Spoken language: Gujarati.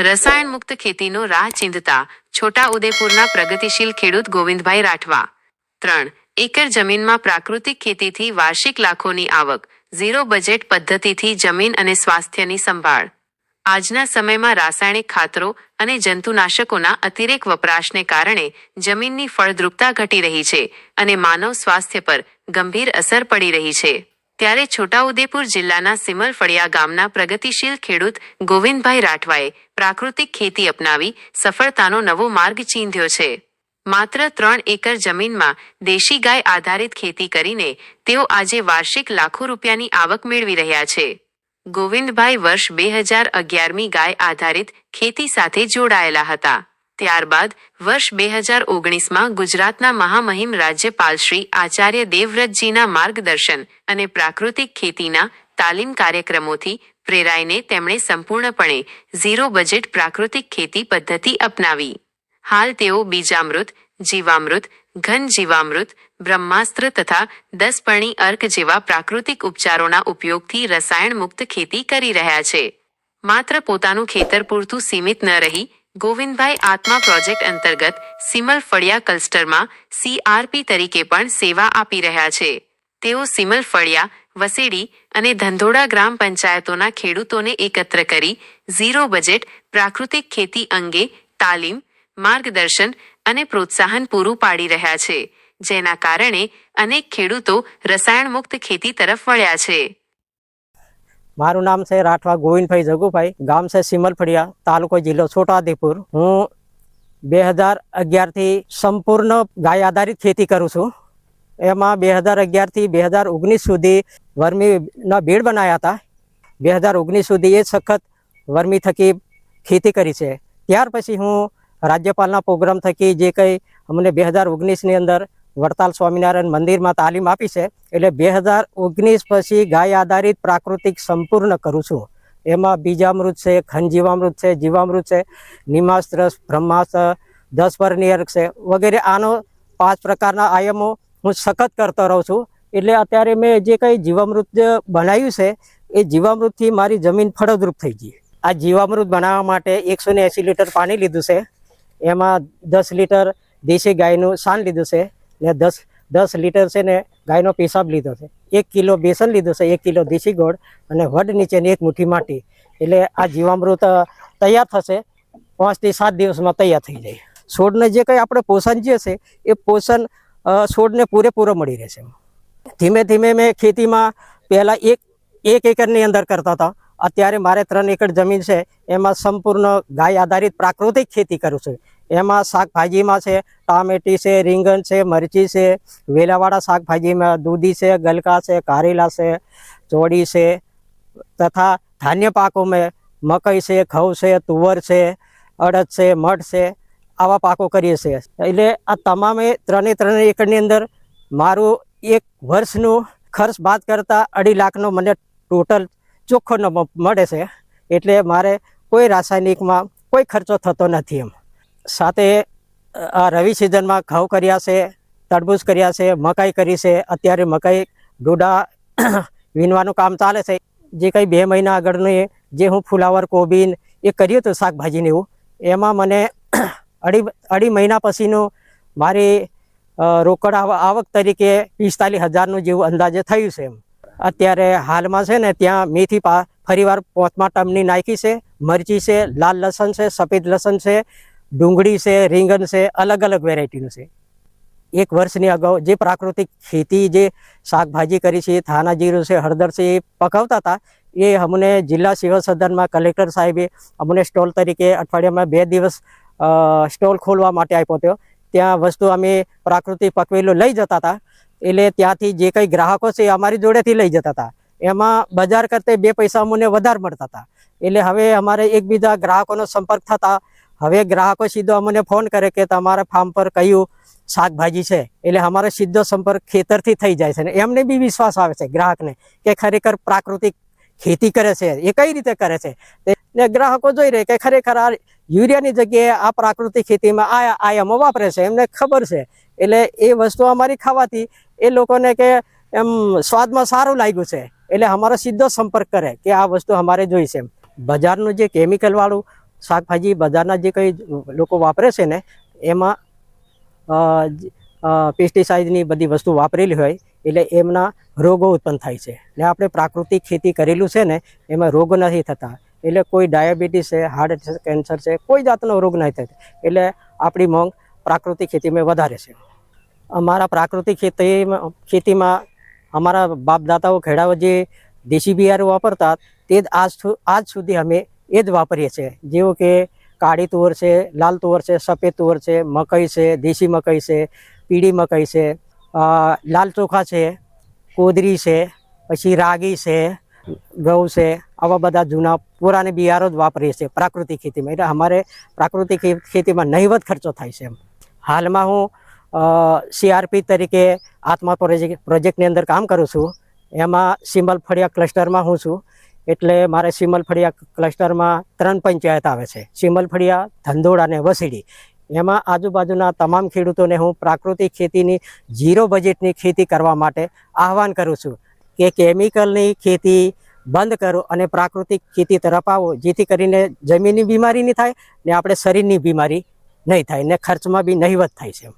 રસાયણ મુક્ત ખેતીનો રાહ ચીંધતા છોટા ઉદેપુરના પ્રગતિશીલ ખેડૂત ગોવિંદભાઈ રાઠવા. ત્રણ, એકર જમીનમાં પ્રાકૃતિક ખેતીથી વાર્ષિક લાખોની આવક, ઝીરો બજેટ પદ્ધતિથી જમીન અને સ્વાસ્થ્યની સંભાળ. આજના સમયમાં રાસાયણિક ખાતરો અને જંતુનાશકોના અતિરેક વપરાશને કારણે જમીનની ફળદ્રુપતા ઘટી રહી છે અને માનવ સ્વાસ્થ્ય પર ગંભીર અસર પડી રહી છે. ત્યારે છોટાઉદેપુર જિલ્લાના સિમરફળિયા ગામના પ્રગતિશીલ ખેડૂત ગોવિંદભાઈ રાઠવાએ પ્રાકૃતિક ખેતી અપનાવી સફળતાનો નવો માર્ગ ચીંધ્યો છે. માત્ર ત્રણ એકર જમીનમાં દેશી ગાય આધારિત ખેતી કરીને તેઓ આજે વાર્ષિક લાખો રૂપિયાની આવક મેળવી રહ્યા છે. ગોવિંદભાઈ વર્ષ બે હજાર અગિયારમી ગાય આધારિત ખેતી સાથે જોડાયેલા હતા. ત્યારબાદ વર્ષ બે હજાર ઓગણીસમાં ગુજરાતના મહામહિમ રાજ્યપાલ શ્રી આચાર્ય દેવવ્રતજીના માર્ગદર્શન અને પ્રાકૃતિક ખેતીના તાલીમ કાર્યક્રમોથી પ્રેરાઈને તેમણે સંપૂર્ણપણે ઝીરો બજેટ પ્રાકૃતિક ખેતી પદ્ધતિ અપનાવી. હાલ તેઓ બીજામૃત, જીવામૃત, ઘન જીવામૃત, બ્રહ્માસ્ત્ર તથા દસપર્ણી અર્ક જેવા પ્રાકૃતિક ઉપચારોના ઉપયોગથી રસાયણ મુક્ત ખેતી કરી રહ્યા છે. માત્ર પોતાનું ખેતર પૂરતું સીમિત ન રહી ગોવિંદભાઈ આત્મા પ્રોજેક્ટ અંતર્ગત સિમલ ફળિયા ક્લસ્ટરમાં સીઆરપી તરીકે પણ સેવા આપી રહ્યા છે. તેઓ સિમલ ફળિયા, વસેડી અને ધંધોડા ગ્રામ પંચાયતોના ખેડૂતોને એકત્ર કરી ઝીરો બજેટ, પ્રાકૃતિક ખેતી અંગે તાલીમ, માર્ગદર્શન અને પ્રોત્સાહન પૂરું પાડી રહ્યા છે, જેના કારણે અનેક ખેડૂતો રસાયણમુક્ત ખેતી તરફ વળ્યા છે. મારું નામ છે રાઠવા ગોવિંદભાઈ જગુભાઈ. ગામ છે સિમલફળિયા, તાલુકો જિલ્લો છોટાઉદેપુર. હું બે હજાર અગિયારથી સંપૂર્ણ ગાય આધારિત ખેતી કરું છું. એમાં બે હજાર અગિયારથી બે હજાર ઓગણીસ સુધી વર્મીના બેડ બનાવ્યા હતા. બે હજાર ઓગણીસ સુધી એ સખત વર્મી થકી ખેતી કરી છે. ત્યાર પછી હું રાજ્યપાલના પ્રોગ્રામ થકી જે કંઈ અમને બે હજાર ઓગણીસની અંદર વડતાલ સ્વામિનારાયણ મંદિરમાં તાલીમ આપી છે. એટલે બે હજાર ઓગણીસ પછી ગાય આધારિત પ્રાકૃતિક સંપૂર્ણ કરું છું. એમાં બીજામૃત છે, ખંજીવામૃત છે, જીવામૃત છે, નિમાસ્ત્ર, બ્રહ્માસ્ત્ર, દસ પરનિયર છે વગેરે. આનો પાંચ પ્રકારના આયમો હું સખત કરતો રહું છું. એટલે અત્યારે મેં જે કંઈ જીવામૃત બનાવ્યું છે, એ જીવામૃતથી મારી જમીન ફળદ્રુપ થઈ ગઈ. આ જીવામૃત બનાવવા માટે એકસો એંસી લીટર પાણી લીધું છે. એમાં દસ લીટર દેશી ગાયનું સાન લીધું છે. ને દસ દસ લીટર છે ને ગાયનો પેશાબ લીધો છે. એક કિલો બેસન લીધું છે, એક કિલો દેશી ગોળ અને વડ નીચેની એક મુઠ્ઠી માટી. એટલે આ જીવામૃત તૈયાર થશે. પાંચથી સાત દિવસમાં તૈયાર થઈ જાય. છોડને જે કંઈ આપણે પોષણ જે છે, એ પોષણ છોડને પૂરેપૂરો મળી રહેશે ધીમે ધીમે મેં ખેતીમાં પહેલાં એક એક એકરની અંદર કરતા હતા. અત્યારે મારે ત્રણ એકર જમીન છે. એમાં સંપૂર્ણ ગાય આધારિત પ્રાકૃતિક ખેતી કરું છું. એમાં શાકભાજીમાં છે, ટામેટી છે, રીંગણ છે, મરચી છે, વેલાવાળા શાકભાજીમાં દૂધી છે, ગલકા છે, કારેલા છે, ચોળી છે, તથા ધાન્ય પાકોમાં મકઈ છે, ઘઉં છે, તુવર છે, અડદ છે, મઠ છે, આવા પાકો કરીએ છીએ. એટલે આ તમામે ત્રણે ત્રણે એકરની અંદર મારું એક વર્ષનું ખર્ચ બાદ કરતાં અઢી લાખનો મને ટોટલ ચોખ્ખો મળે છે. એટલે મારે કોઈ રાસાયણિકમાં કોઈ ખર્ચો થતો નથી એમ. સાથે આ રવિ સિઝનમાં ઘઉં કર્યા છે, તરબૂચ કર્યા છે, મકાઈ કરી છે. અત્યારે મકાઈ, ડોડા વીણવાનું કામ ચાલે છે. જે કંઈ બે મહિના આગળની જે હું ફુલાવર, કોબીન એ કર્યું હતું શાકભાજીને એવું, એમાં મને અઢી અઢી મહિના પછીનું મારી રોકડ આવ- આવક તરીકે પિસ્તાલીસ હજારનું જેવું અંદાજે થયું છે એમ. અત્યારે હાલમાં છે ને ત્યાં મેથી પા, ફરીવાર પોચમા ટમની નાખી છે, મરચી છે, લાલ લસણ છે, સફેદ લસણ છે ડુંગળી છે, રીંગણ છે, અલગ અલગ વેરાયટીનું છે. એક વર્ષની અગાઉ જે પ્રાકૃતિક ખેતી જે શાકભાજી કરી છે થાના જીરું છે, હળદર છે, એ પકાવતા હતા, એ અમને જિલ્લા સેવા સદનમાં કલેક્ટર સાહેબે અમને સ્ટોલ તરીકે અઠવાડિયામાં બે દિવસ સ્ટોલ ખોલવા માટે આપ્યો હતો. ત્યાં વસ્તુ અમે પ્રાકૃતિક પકવેલું લઈ જતા હતા. એટલે ત્યાંથી જે કંઈ ગ્રાહકો છે અમારી જોડેથી લઈ જતા હતા. એમાં બજાર કરતાં બે પૈસા અમને વધારે મળતા હતા. એટલે હવે અમારે એકબીજા ગ્રાહકોનો સંપર્ક થતા હવે ગ્રાહકો સીધો અમને ફોન કરે કે તમારા ફાર્મ પર કયું શાકભાજી છે. એટલે અમારો સીધો સંપર્ક ખેતરથી થઈ જાય છે ને એમને બી વિશ્વાસ આવે છે ગ્રાહકને કે ખરેખર પ્રાકૃતિક ખેતી કરે છે. એ કઈ રીતે કરે છે? ને ગ્રાહકો જોઈ રહે કે ખરેખર આ યુરિયાની જગ્યાએ આ પ્રાકૃતિક ખેતીમાં આ આયામો વાપરે છે. એમને ખબર છે. એટલે એ વસ્તુ અમારી ખાવાથી એ લોકોને કે એમ સ્વાદમાં સારું લાગ્યું છે. એટલે અમારો સીધો સંપર્ક કરે કે આ વસ્તુ અમારે જોઈશે એમ. બજારનું જે કેમિકલ વાળું શાકભાજી બજારના જે કંઈ લોકો વાપરે છે ને, એમાં પેસ્ટિસાઇડની બધી વસ્તુ વાપરેલી હોય, એટલે એમના રોગો ઉત્પન્ન થાય છે. ને આપણે પ્રાકૃતિક ખેતી કરેલું છે ને, એમાં રોગ નથી થતા. એટલે કોઈ ડાયાબિટીસ છે, હાર્ટ કેન્સર છે, કોઈ જાતનો રોગ નહીં થતો. એટલે આપણી મોંઘ પ્રાકૃતિક ખેતીમાં વધારે છે. અમારા પ્રાકૃતિક ખેતીમાં ખેતીમાં અમારા બાપદાતાઓ ખેડાઓ જે દેશી બિયારો વાપરતા, તે જ આજ આજ સુધી અમે એ જ વાપરીએ છીએ. જેવું કે કાળી તુવર છે, લાલ તુવર છે, સફેદ તુવર છે, મકઈ છે, દેશી મકઈ છે, પીળી મકઈ છે લાલ ચોખા છે, કોદરી છે, પછી રાગી છે, ઘઉં છે, આવા બધા જૂના પુરાને બિયારો જ વાપરીએ છીએ પ્રાકૃતિક ખેતીમાં. એટલે અમારે પ્રાકૃતિક ખેતીમાં નહિવત ખર્ચો થાય છે હાલમાં હું સીઆરપી તરીકે આત્મા પ્રોજેક્ટ પ્રોજેક્ટની અંદર કામ કરું છું. એમાં સિમલ ફળિયા ક્લસ્ટરમાં હું છું. એટલે મારે સિમલ ફળિયા ક્લસ્ટરમાં ત્રણ પંચાયત આવે છે. સિમલ ફળિયા ધંધોળ અને વસીડી. એમાં આજુબાજુના તમામ ખેડૂતોને હું પ્રાકૃતિક ખેતીની, ઝીરો બજેટની ખેતી કરવા માટે આહવાન કરું છું કે કેમિકલની ખેતી બંધ કરો અને પ્રાકૃતિક ખેતી તરફ આવો, જેથી કરીને જમીનની બીમારી નહીં થાય ને આપણે શરીરની બીમારી નહીં થાય ને ખર્ચમાં બી નહીવત થાય છે